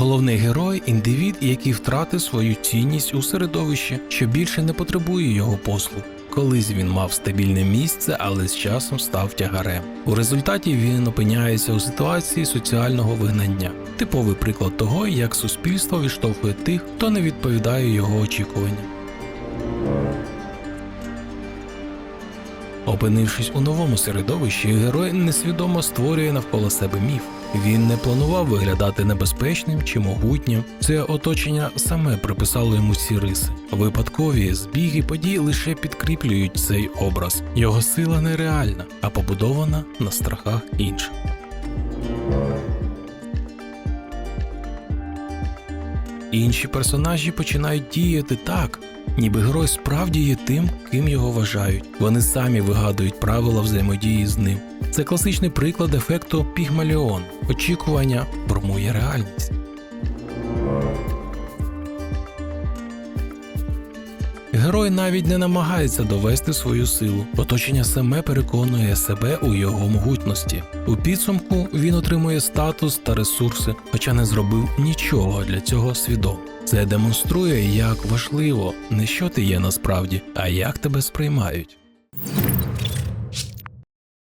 Головний герой індивід, який втратив свою цінність у середовищі, що більше не потребує його послуг. Колись він мав стабільне місце, але з часом став тягарем. У результаті він опиняється у ситуації соціального вигнання. Типовий приклад того, як суспільство відштовхує тих, хто не відповідає його очікуванням. Опинившись у новому середовищі, герой несвідомо створює навколо себе міф. Він не планував виглядати небезпечним чи могутнім. Це оточення саме приписало йому ці риси. Випадкові збіги подій лише підкріплюють цей образ. Його сила нереальна, а побудована на страхах інших. Інші персонажі починають діяти так, ніби герой справді є тим, ким його вважають. Вони самі вигадують правила взаємодії з ним. Це класичний приклад ефекту Пігмаліон. Очікування формує реальність. Герой навіть не намагається довести свою силу. Оточення саме переконує себе у його могутності. У підсумку він отримує статус та ресурси, хоча не зробив нічого для цього свідомо. Це демонструє, як важливо не що ти є насправді, а як тебе сприймають.